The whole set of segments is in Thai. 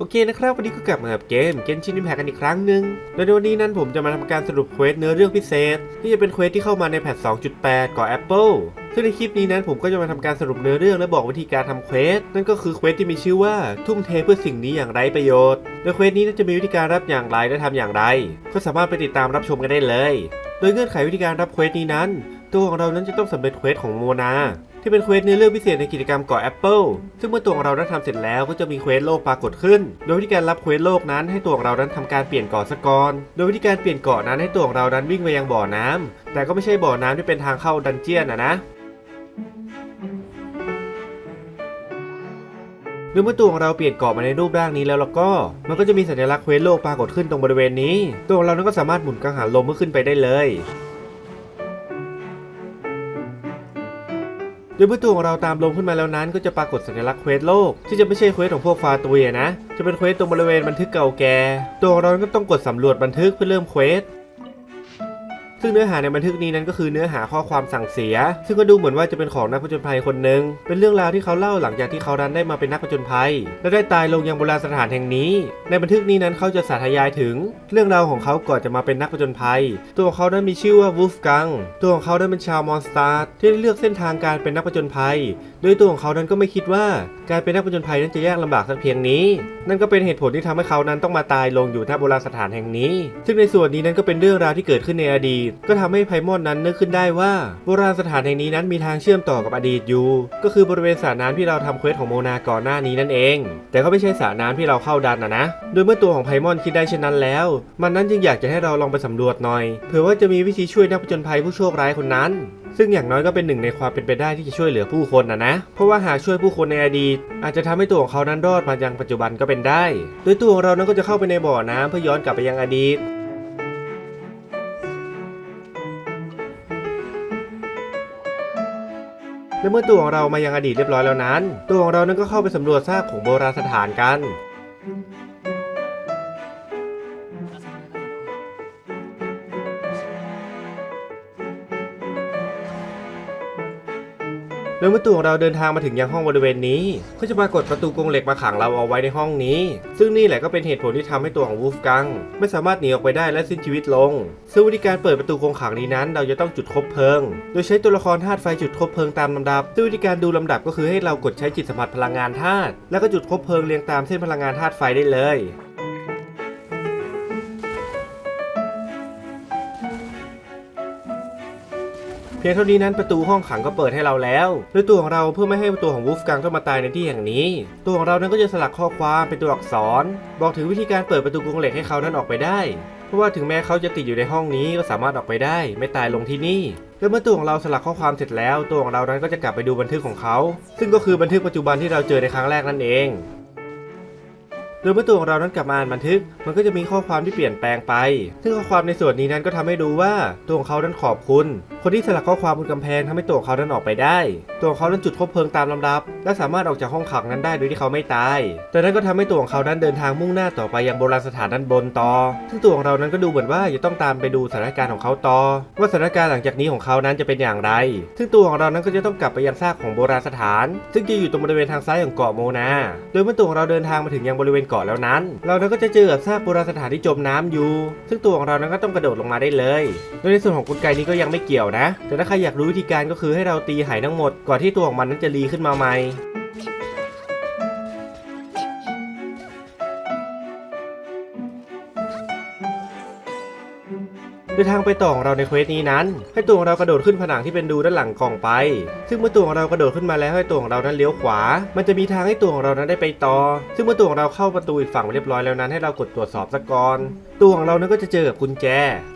โอเคนะครับวันนี้ก็กลับมากับเกมเกนชินอิมแพกันอีกครั้งหนึ่งโดยในวันนี้นั้นผมจะมาทำการสรุปเควสเนื้อเรื่องพิเศษ ที่จะเป็นเควสที่เข้ามาในแพท 2.8 ก่อ Apple ซึ่งในคลิปนี้นั้นผมก็จะมาทำการสรุปเนื้อเรื่องและบอกวิธีการทำเควสนั่นก็คือเควสที่มีชื่อว่าทุ่มเทเพื่อสิ่งนี้อย่างไร้ประโยชน์โดยเควสนี้นั้นจะมีวิธีการรับอย่างไรและทำอย่างไร ก็สามารถไปติดตามรับชมกันได้เลย โดยเงื่อนไขวิธีการรับเควสนี้นั้น ตัวของเรานั้นจะต้องสำเร็จเควสของโมนา ที่เป็นเควสเนื้อเรื่องพิเศษในกิจกรรมเกาะแอปเปิลซึ่งเมื่อตัวของเราได้ทำเสร็จแล้วก็จะมีเควสโลกปรากฏขึ้น โดยวิธีการรับเควสโลกนั้นให้ตัวของเรานั้นทำการเปลี่ยนเกาะสกอนโดยวิธีการเปลี่ยนเกาะนั้นให้ตัวของเรานั้นวิ่งไปยังบ่อน้ำแต่ก็ไม่ใช่บ่อน้ำที่เป็นทางเข้าดันเจียนนะนะหรือเมื่อตัวของเราเปลี่ยนเกาะมาในรูปร่างนี้แล้วแล้วก็ มันก็จะมีสัญลักษณ์เควสโลกปรากฏขึ้นตรงบริเวณนี้ ตัวของเรานั้นก็สามารถหมุนกังหันลมเพื่อขึ้นไปได้เลย โดยเมื่อตัวของเราตามลมขึ้นมาแล้วนั้น ก็จะปรากฏสัญลักษณ์เควสโลก ที่จะไม่ใช่เควสของพวกฟาตุยอนะ จะเป็นเควสตรงบริเวณบันทึกเก่าแก่ ตัวเราก็ต้องกดสำรวจบันทึกเพื่อเริ่มเควส ซึ่งเนื้อหาในบันทึกนี้นั้นก็คือเนื้อหาข้อความสั่งเสีย ซึ่งก็ดูเหมือนว่าจะเป็นของนักผจญภัยคนหนึ่งเป็นเรื่องราวที่เขาเล่าหลังจากที่เขาดันได้มาเป็นนักผจญภัย และได้ตายลงยังโบราณสถานแห่งนี้ ในบันทึกนี้นั้นเขาจะสาธยายถึง เรื่องราวของเขาก่อนจะมาเป็นนักผจญภัย ตัวของเขานั้นมีชื่อว่าวูฟกังตัวของเขานั้นเป็นชาวมอนสตาร์ที่ได้เลือกเส้นทางการเป็นนักผจญภัย โดยตัวของเขานั้นก็ไม่คิดว่าการเป็นนักผจญภัยนั้นจะยากลำบากสักเพียงนี้ นั่นก็เป็นเหตุผลที่ทำให้เขานั้นต้องมาตายลงอยู่ณโบราณสถานแห่งนี้ ซึ่งในส่วนนี้นั้นก็เป็นเรื่องราวที่เกิดขึ้นในอดีตก็ทำให้ไพมอนนั้นนึกขึ้นได้ว่า โบราณสถานแห่งนี้นั้นมีทางเชื่อมต่อกับอดีตอยู่ ก็คือบริเวณสระน้ำที่เราทำเควสของโมนาก่อนหน้านี้นั่นเอง แต่ก็ไม่ใช่สระน้ำที่เราเข้าดันนะนะ โดยเมื่อตัวของไพมอนคิดได้เช่นนั้นแล้ว มันนั้นจึงอยากจะให้เราลองไปสำรวจหน่อย เผื่อว่าจะมีวิธีช่วยนักผจญภัยผู้โชคร้ายคนนั้นซึ่งอย่างน้อยก็เป็นหนึ่งในความเป็นไปได้ที่จะช่วยเหลือผู้คนนะนะ เพราะว่าหากช่วยผู้คนในอดีต อาจจะทำให้ตัวของเขานั้นรอดมายังปัจจุบันก็เป็นได้ โดยตัวของเรานั้นก็จะเข้าไปในบ่อน้ำเพื่อย้อนกลับไปยังอดีต และเมื่อตัวของเรามายังอดีตเรียบร้อยแล้วนั้น ตัวของเรานั้นก็เข้าไปสำรวจซากของโบราณสถานกัน แล้วเมื่อตัวของเราเดินทางมาถึงยังห้องบริเวณนี้ก็จะปรากฏประตูกรงเหล็กมาขังเราเอาไว้ในห้องนี้ ซึ่งนี่แหละก็เป็นเหตุผลที่ทำให้ตัวของวูฟกังไม่สามารถหนีออกไปได้และสิ้นชีวิตลง ซึ่งวิธีการเปิดประตูกรงขังนี้นั้น เราจะต้องจุดคบเพลิง โดยใช้ตัวละครธาตุไฟจุดคบเพลิงตามลำดับ ซึ่งวิธีการดูลำดับก็คือให้เรากดใช้จิตสัมผัสพลังงานธาตุแล้วก็จุดคบเพลิงเรียงตามเส้นพลังงานธาตุไฟได้เลย เพียงเท่านี้นั้นประตูห้องขังก็เปิดให้เราแล้วโดยตัวของเราเพื่อไม่ให้ตัวของวูฟกังต้องมาตายในที่แห่งนี้ ตัวของเรานั้นก็จะสลักข้อความเป็นตัวอักษร บอกถึงวิธีการเปิดประตูกรงเหล็กให้เขานั้นออกไปได้ เพราะว่าถึงแม้เขาจะติดอยู่ในห้องนี้ก็สามารถออกไปได้ ไม่ตายลงที่นี่และเมื่อตัวของเราสลักข้อความเสร็จแล้ว ตัวของเรานั้นก็จะกลับไปดูบันทึกของเขา ซึ่งก็คือบันทึกปัจจุบันที่เราเจอในครั้งแรกนั่นเอง โดยเมื่อตัวของเรานั้นกลับมาอ่านบันทึก มันก็จะมีข้อความที่เปลี่ยนแปลงไป ซึ่งข้อความในส่วนนี้นั้นก็ทำให้รู้ว่าตัวของเขานั้นขอบคุณ คนที่สลักข้อความบนกำแพงทำให้ตัวของเขานั้นออกไปได้ ตัวของเขานั้นจุดคบเพลิงตามลำดับ และสามารถออกจากห้องขังนั้นได้โดยที่เขาไม่ตาย แต่นั้นก็ทำให้ตัวของเขานั้นเดินทางมุ่งหน้าต่อไปยังโบราณสถานด้านบนต่อ ซึ่งตัวของเรานั้นก็ดูเหมือนว่าจะต้องตามไปดูสถานการณ์ของเขาต่อ ว่าสถานการณ์หลังจากนี้ของเขานั้นจะเป็นอย่างไร ซึ่งตัวของเรานั้นก็จะต้องกลับไปยังซากของโบราณสถาน ซึ่งจะอยู่ตรงบริเวณทางซ้ายของเกาะโมนา โดยเมื่อตัวของเราเดินทางมาถึงยังบริเวณเกาะแล้วนั้น เรานั้นก็จะเจอกับซากโบราณสถานที่จมน้ำอยู่ ซึ่งตัวของเรานั้นก็ต้องกระโดดลงมาได้เลยโดยในส่วนของกลไกนี้ก็ยังไม่เกี่ยวนะ แต่ถ้าใครอยากรู้วิธีการก็คือให้เราตีไหทั้งหมดก่อนที่ตัวของมันนั้นจะรีขึ้นมาใหม่ ดยทางไปต่อของเราในเควสนี้นั้น ให้ตัวของเรากระโดดขึ้นผนังที่เป็นดูด้านหลังกล่องไป ซึ่งเมื่อตัวของเรากระโดดขึ้นมาแล้วให้ตัวของเรานั้นเลี้ยวขวา มันจะมีทางให้ตัวของเรานั้นได้ไปต่อ ซึ่งเมื่อตัวของเราเข้าประตูอีกฝั่งเรียบร้อยแล้วนั้นให้เรากดตรวจสอบซะก่อนตัวของเรานั้นก็จะเจอกับกุญแจ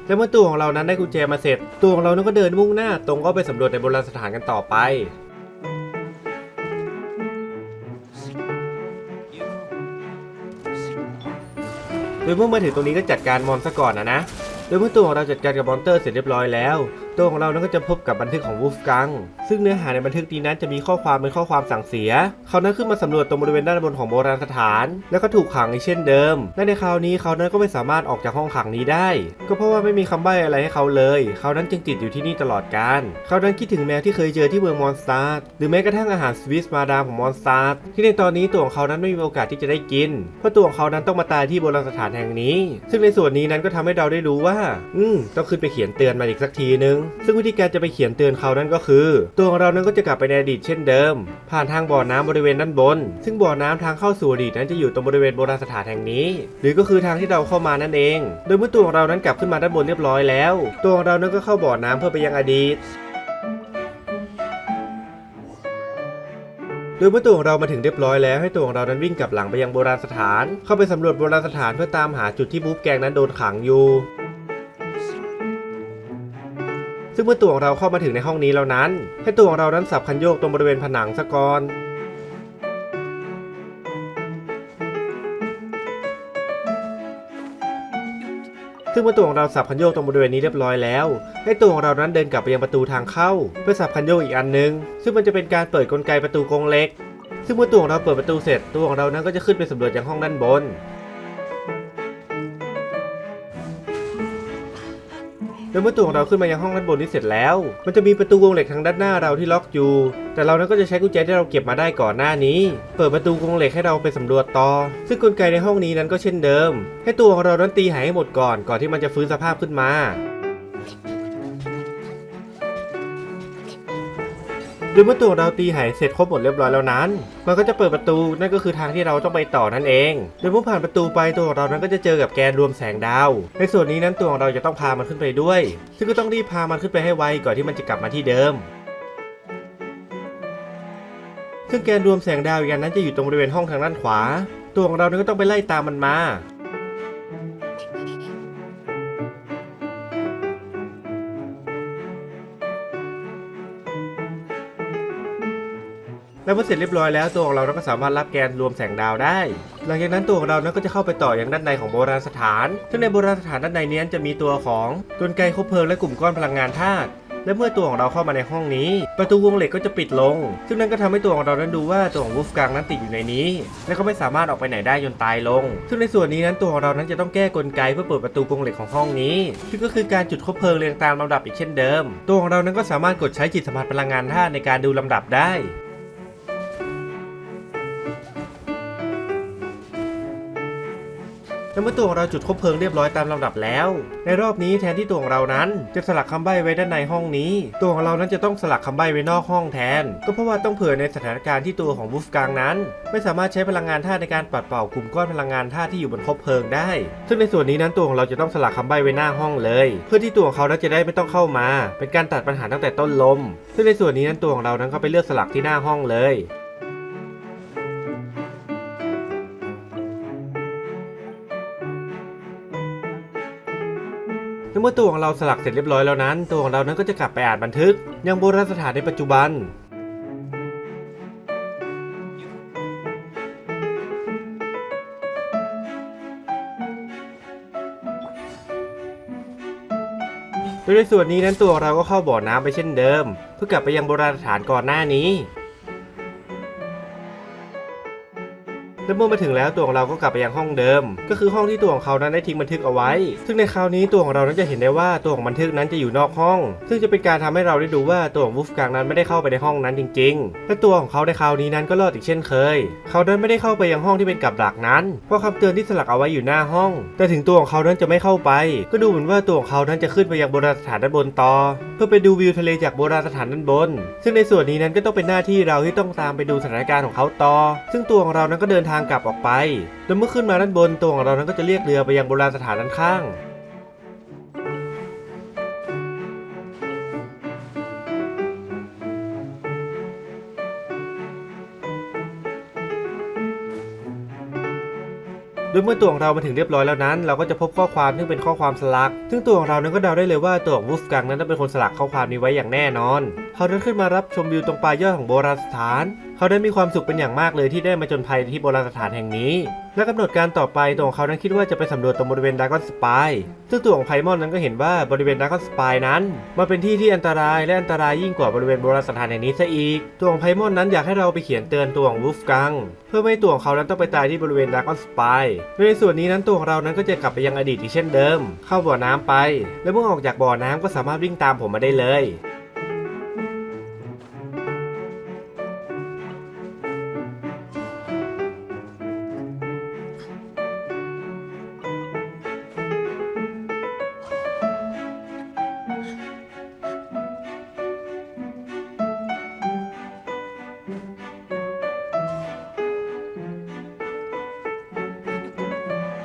และเมื่อตัวของเรานั้นได้กุญแจมาเสร็จ ตัวของเรานั้นก็เดินมุ่งหน้า ตรงก็ไปสำรวจในโบราณสถานกันต่อไปโดยเมื่อมาถึงตรงนี้ก็จัดการมอนซะก่อนนะนะ โดยเมื่อตัวของเราจัดการกับมอนเตอร์เสร็จเรียบร้อยแล้ว ตัวของเรานั้นก็จะพบกับบันทึกของวูฟกัง ซึ่งเนื้อหาในบันทึกนี้นั้นจะมีข้อความเป็นข้อความสั่งเสีย เขานั้นขึ้นมาสำรวจตรงบริเวณด้านบนของโบราณสถาน แล้วก็ถูกขังอีกเช่นเดิม และในคราวนี้เขานั้นก็ไม่สามารถออกจากห้องขังนี้ได้ ก็เพราะว่าไม่มีคำใบ้อะไรให้เขาเลย เขานั้นจึงติดอยู่ที่นี่ตลอดกาล เขานั้นคิดถึงแมวที่เคยเจอที่เมืองมอนสตาร์หรือแม้กระทั่งอาหารสวิสมาดามของมอนสตาร์ที่ในตอนนี้ตัวของเขานั้นไม่มีโอกาสที่จะได้กิน เพราะตัวของเขานั้นต้องมาตายที่โบราณสถานแห่งนี้ ซึ่งในส่วนนี้นั้นก็ทำให้เราได้รู้ว่า อืมต้องขึ้นไปเขียนเตือนมาอีกสักทีนึงซึ่งวิธีการจะไปเขียนเตือนเขานั้นก็คือ ตัวของเรานั้นก็จะกลับไปในอดีตเช่นเดิม ผ่านทางบ่อน้ำบริเวณด้านบน ซึ่งบ่อน้ำทางเข้าสู่อดีตนั้นจะอยู่ตรงบริเวณโบราณสถานแห่งนี้ หรือก็คือทางที่เราเข้ามานั่นเอง โดยเมื่อตัวของเรานั้นกลับขึ้นมาด้านบนเรียบร้อยแล้ว ตัวของเรานั้นก็เข้าบ่อน้ำเพื่อไปยังอดีตโดยเมื่อตัวของเรามาถึงเรียบร้อยแล้วให้ตัวของเรานั้นวิ่งกลับหลังไปยังโบราณสถาน เข้าไปสำรวจโบราณสถานเพื่อตามหาจุดที่บูฟแกงนั้นโดนขังอยู่ ซึ่งเมื่อตัวของเราเข้ามาถึงในห้องนี้แล้วนั้น ให้ตัวของเรานั้นสับคันโยกตรงบริเวณผนังซะก่อนซึ่งเมื่อตัวของเราสับคันโยกตรงบริเวณนี้เรียบร้อยแล้ว ให้ตัวของเรานั้นเดินกลับไปยังประตูทางเข้า เพื่อสับคันโยกอีกอันนึง ซึ่งมันจะเป็นการเปิดกลไกประตูกรงเหล็ก ซึ่งเมื่อตัวของเราเปิดประตูเสร็จ ตัวของเรานั้นก็จะขึ้นไปสำรวจยังห้องด้านบน โดยเมื่อตัวของเราขึ้นมายังห้องด้านบนนี้เสร็จแล้ว มันจะมีประตูวงเหล็กทางด้านหน้าเราที่ล็อกอยู่ แต่เรานั้นก็จะใช้กุญแจที่เราเก็บมาได้ก่อนหน้านี้ เปิดประตูวงเหล็กให้เราไปสำรวจต่อ ซึ่งกลไกในห้องนี้นั้นก็เช่นเดิม ให้ตัวของเรานั้นตีหายให้หมดก่อน ก่อนที่มันจะฟื้นสภาพขึ้นมา โดยเมื่อตัวเราตีหายเสร็จครบหมดเรียบร้อยแล้วนั้น มันก็จะเปิดประตูนั่นก็คือทางที่เราต้องไปต่อนั่นเอง โดยเมื่อผ่านประตูไปตัวเรานั้นก็จะเจอกับแกนรวมแสงดาว ในส่วนนี้นั้นตัวของเราจะต้องพามันขึ้นไปด้วย ซึ่งก็ต้องรีบพามันขึ้นไปให้ไวก่อนที่มันจะกลับมาที่เดิมซึ่งแกนรวมแสงดาวอีกอันนั้นจะอยู่ตรงบริเวณห้องทางด้านขวา ตัวของเรานั้นก็ต้องไปไล่ตามมันมา แล้วเมื่อเสร็จเรียบร้อยแล้วตัวของเราก็สามารถรับแกนรวมแสงดาวได้ หลังจากนั้นตัวของเรานั้นก็จะเข้าไปต่อยังด้านในของโบราณสถาน ซึ่งในโบราณสถานด้านในนี้จะมีตัวของกลไกคบเพลิงและกลุ่มก้อนพลังงานธาตุและเมื่อตัวของเราเข้ามาในห้องนี้ ประตูวงเหล็กก็จะปิดลง ซึ่งนั่นก็ทำให้ตัวของเรานั้นดูว่าตัวของวูฟกังนั้นติดอยู่ในนี้ และก็ไม่สามารถออกไปไหนได้จนตายลง ซึ่งในส่วนนี้นั้นตัวของเรานั้นจะต้องแก้กลไกเพื่อเปิดประตูวงเหล็กของห้องนี้ ซึ่งก็คือการจุดคบเพลิงเรียงตามลำดับอีกเช่นเดิม ตัวของเรานั้นก็สามารถกดใช้จิตสัมผัสพลังงานธาตุในการดูลำดับได้ และเมื่อตัวของเราจุดคบเพลิงเรียบร้อยตามลำดับแล้ว ในรอบนี้แทนที่ตัวของเรานั้นจะสลักคำใบ้ไว้ด้านในห้องนี้ ตัวของเรานั้นจะต้องสลักคำใบ้ไว้นอกห้องแทน ก็เพราะว่าต้องเผื่อในสถานการณ์ที่ตัวของวูฟกังนั้น ไม่สามารถใช้พลังงานธาตุในการปัดเป่ากลุ่มก้อนพลังงานธาตุที่อยู่บนคบเพลิงได้ ซึ่งในส่วนนี้นั้นตัวของเราจะต้องสลักคำใบ้ไว้หน้าห้องเลย เพื่อที่ตัวของเขานั้นจะได้ไม่ต้องเข้ามา เป็นการตัดปัญหาตั้งแต่ต้นลม ซึ่งในส่วนนี้นั้นตัวของเรานั้นก็ไปเลือกสลักที่หน้าห้องเลย เมื่อตัวของเราสลักเสร็จเรียบร้อยแล้วนั้น ตัวของเรานั้นก็จะกลับไปอ่านบันทึก ยังโบราณสถานในปัจจุบันโดยในส่วนนี้นั้นตัวเราก็เข้าบ่อน้ำไปเช่นเดิม เพื่อกลับไปยังโบราณสถานก่อนหน้านี้ และเมื่อมาถึงแล้วตัวของเราก็กลับไปยังห้องเดิม ก็คือห้องที่ตัวของเขานั้นได้ทิ้งบันทึกเอาไว้ ซึ่งในคราวนี้ตัวของเรานั้นจะเห็นได้ว่าตัวของบันทึกนั้นจะอยู่นอกห้อง ซึ่งจะเป็นการทำให้เราได้ดูว่าตัวของวูฟกังนั้นไม่ได้เข้าไปในห้องนั้นจริง ๆ และตัวของเขาในคราวนี้นั้นก็รอดอีกเช่นเคย เขานั้นไม่ได้เข้าไปยังห้องที่เป็นกับดักนั้นเพราะคำเตือนที่สลักเอาไว้อยู่หน้าห้อง แต่ถึงตัวของเขานั้นจะไม่เข้าไป ก็ดูเหมือนว่าตัวของเขานั้นจะขึ้นไปยังโบราณสถานด้านบนต่อ เพื่อไปดูวิวทะเลจากโบราณสถานด้านบน ซึ่งในส่วนนี้นั้นก็ต้องเป็นหน้าที่เราที่ต้องตามไปดูสถานการณ์ของเขาต่อ ซึ่งตัวของเรานั้นก็เดินทางางกลับออกไปแล้วเมื่อขึ้นมาด้านบนตัวของเรานั้นก็จะเรียกเรือไปยังโบราณสถานด้านข้าง โดยเมื่อตัวของเรามาถึงเรียบร้อยแล้วนั้น เราก็จะพบข้อความซึ่งเป็นข้อความสลัก ซึ่งตัวของเรานั้นก็เดาได้เลยว่าตัวของวูฟกังนั้นต้องเป็นคนสลักข้อความนี้ไว้อย่างแน่นอน เขานั้นขึ้นมารับชมวิวตรงปลายยอดของโบราณสถาน เขาได้มีความสุขเป็นอย่างมากเลยที่ได้มาจนภัยที่โบราณสถานแห่งนี้ และกำหนดการต่อไปตัวของเขานั้นคิดว่าจะไปสำรวจตรงบริเวณดากอนสปายซึ่งตัวของไพมอนนั้นก็เห็นว่าบริเวณดากอนสปายนั้นมันเป็นที่ที่อันตรายและอันตรายยิ่งกว่าบริเวณโบราณสถานแห่งนี้ซะอีก ตัวของไพมอนนั้นอยากให้เราไปเขียนเตือนตัวของวูฟกังเพื่อไม่ให้ตัวของเขานั้นต้องไปตายที่บริเวณดากอนสปายโดยในส่วนนี้นั้นตัวของเรานั้นก็จะกลับไปยังอดีตอีกเช่นเดิม เข้าบ่อน้ำไป และเมื่อออกจากบ่อน้ำก็สามารถวิ่งตามผมมาได้เลย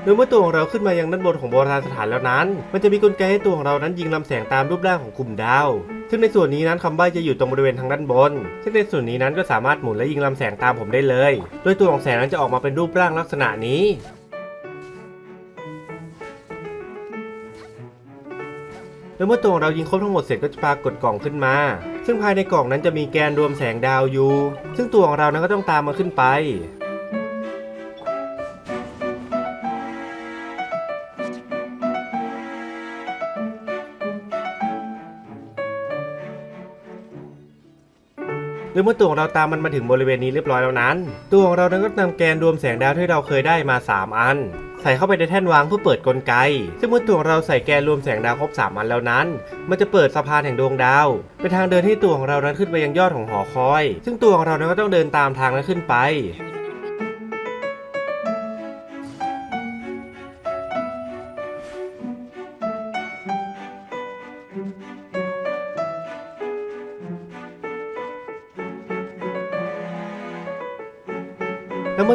โดยเมื่อตัวของเราขึ้นมายังด้านบนของโบราณสถานแล้วนั้น มันจะมีกลไกให้ตัวของเรานั้นยิงลำแสงตามรูปร่างของกลุ่มดาว ซึ่งในส่วนนี้นั้นคำใบ้จะอยู่ตรงบริเวณทางด้านบน ซึ่งในส่วนนี้นั้นก็สามารถหมุนและยิงลำแสงตามผมได้เลย โดยตัวของแสงนั้นจะออกมาเป็นรูปร่างลักษณะนี้แล้วเมื่อตัวของเรายิงครบทั้งหมดเสร็จก็จะปรากฏกล่องขึ้นมา ซึ่งภายในกล่องนั้นจะมีแกนรวมแสงดาวอยู่ ซึ่งตัวของเรานั้นก็ต้องตามมาขึ้นไป หรือเมื่อตัวของเราตามมันมาถึงบริเวณนี้เรียบร้อยแล้วนั้น ตัวของเรานั้นก็นำแกนรวมแสงดาวที่เราเคยได้มา 3 อัน ใส่เข้าไปในแท่นวางเพื่อเปิดกลไก ซึ่งเมื่อตัวของเราใส่แกนรวมแสงดาวครบ 3 อันแล้วนั้น มันจะเปิดสะพานแห่งดวงดาว เป็นทางเดินที่ตัวของเรานั้นขึ้นไปยังยอดของหอคอย ซึ่งตัวของเรานั้นก็ต้องเดินตามทางนั้นขึ้นไป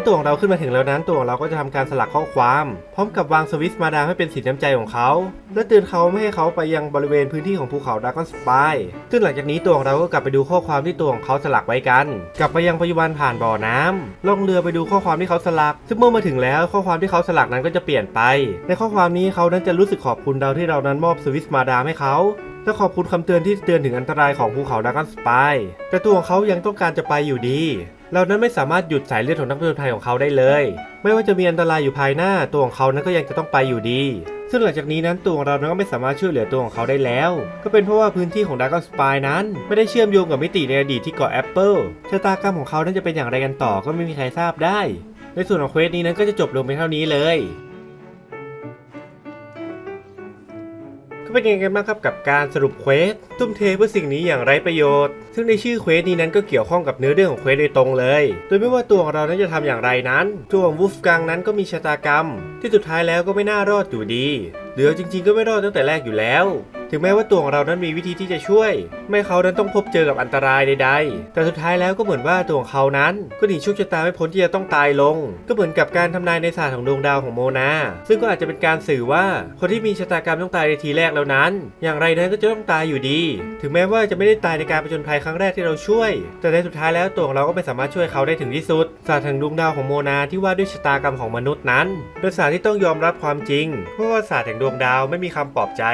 ตัวของเราขึ้นมาถึงแล้วนั้นตัวของเราก็จะทำการสลักข้อความ พร้อมกับวางสวิตมาดามให้เป็นสีน้ำใจของเขา และเตือนเขาไม่ให้เขาไปยังบริเวณพื้นที่ของภูเขาดากอนสปายซึ่งหลังจากนี้ตัวของเราก็กลับไปดูข้อความที่ตัวของเขาสลักไว้กัน กลับไปยังปัจจุบันผ่านบ่อน้ำล่องเรือไปดูข้อความที่เขาสลัก ซึ่งเมื่อมาถึงแล้วข้อความที่เขาสลักนั้นก็จะเปลี่ยนไป ในข้อความนี้เขานั้นจะรู้สึกขอบคุณดาวที่เรานั้นมอบสวิตมาดามให้เขาและขอบคุณคำเตือนที่เตือนถึงอันตรายของภูเขาดากอนสปายแต่ตัวของเขายังต้องการจะไปอยู่ดี เรานั้นไม่สามารถหยุดสายเลือดของนักผจญภัยของเขาได้เลย ไม่ว่าจะมีอันตรายอยู่ภายหน้าตัวของเขานั้นก็ยังจะต้องไปอยู่ดี ซึ่งหลังจากนี้นั้นตัวของเรานั้นก็ไม่สามารถช่วยเหลือตัวของเขาได้แล้ว ก็เป็นเพราะว่าพื้นที่ของดาร์กสปายนั้น ไม่ได้เชื่อมโยงกับมิติในอดีตที่เกาะแอปเปิลชะตากรรมของเขานั้นจะเป็นอย่างไรกันต่อก็ไม่มีใครทราบได้ ในส่วนของเควสนี้นั้นก็จะจบลงไปเท่านี้เลย เป็นยังไงกันบ้างครับกับการสรุปเควสทุ่มเทเพื่อสิ่งนี้อย่างไร้ประโยชน์ ซึ่งในชื่อเควสนี้นั้นก็เกี่ยวข้องกับเนื้อเรื่องของเควสโดยตรงเลย โดยไม่ว่าตัวของเรานั้นจะทำอย่างไรนั้นตัวของวูฟกังนั้นก็มีชะตากรรม ที่สุดท้ายแล้วก็ไม่น่ารอดอยู่ดี เหลือจริง ๆ ก็ไม่รอดตั้งแต่แรกอยู่แล้ว ถึงแม้ว่าตัวของเรานั้นมีวิธีที่จะช่วย ไม่เขานั้นต้องพบเจอกับอันตรายใดๆ แต่สุดท้ายแล้วก็เหมือนว่าตัวของเขานั้นก็หนีโชคชะตาไม่พ้นที่จะต้องตายลง ก็เหมือนกับการทำนายในศาสตร์ของดวงดาวของโมนา ซึ่งก็อาจจะเป็นการสื่อว่าคนที่มีชะตากรรมต้องตายในทีแรกแล้วนั้น อย่างไรนั้นก็จะต้องตายอยู่ดี ถึงแม้ว่าจะไม่ได้ตายในการประจนภัยครั้งแรกที่เราช่วย แต่ในสุดท้ายแล้วตัวของเราก็ไม่สามารถช่วยเขาได้ถึงที่สุด ศาสตร์แห่งดวงดาวของโมนาที่ว่าด้วยชะตากรรมของมนุษย์นั้นเป็นศาสตร์ที่ต้องยอมรับความจริงเพราะว่าศาสตร์แห่งดวงดาวไม่มีคำปลอบใจ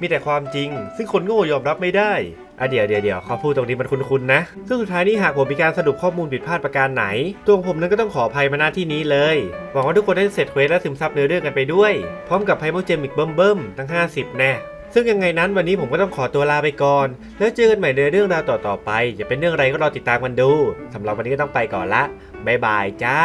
มีแต่ความจริง ซึ่งคนโง่ยอมรับไม่ได้อะเดี๋ยวเดี๋ยวเดี๋ยวขาพูดตรงนี้มันคุ้นๆนะ ซึ่งสุดท้ายนี้หากผมมีการสรุปข้อมูลผิดพลาดประการไหน ตัวของผมนั้นก็ต้องขออภัยมาหน้าที่นี้เลย หวังว่าทุกคนได้เสร็จเควสและซึมซับเนื้อเรื่องกันไปด้วย พร้อมกับไพโมเจมิกเบิ่มๆทั้ง 50 แน่ซึ่งยังไงนั้นวันนี้ผมก็ต้องขอตัวลาไปก่อน แล้วเจอกันใหม่ในเรื่องราวต่อๆไป จะเป็นเรื่องอะไรก็รอติดตามกันดูสำหรับวันนี้ก็ต้องไปก่อนละบ๊ายบายจ้า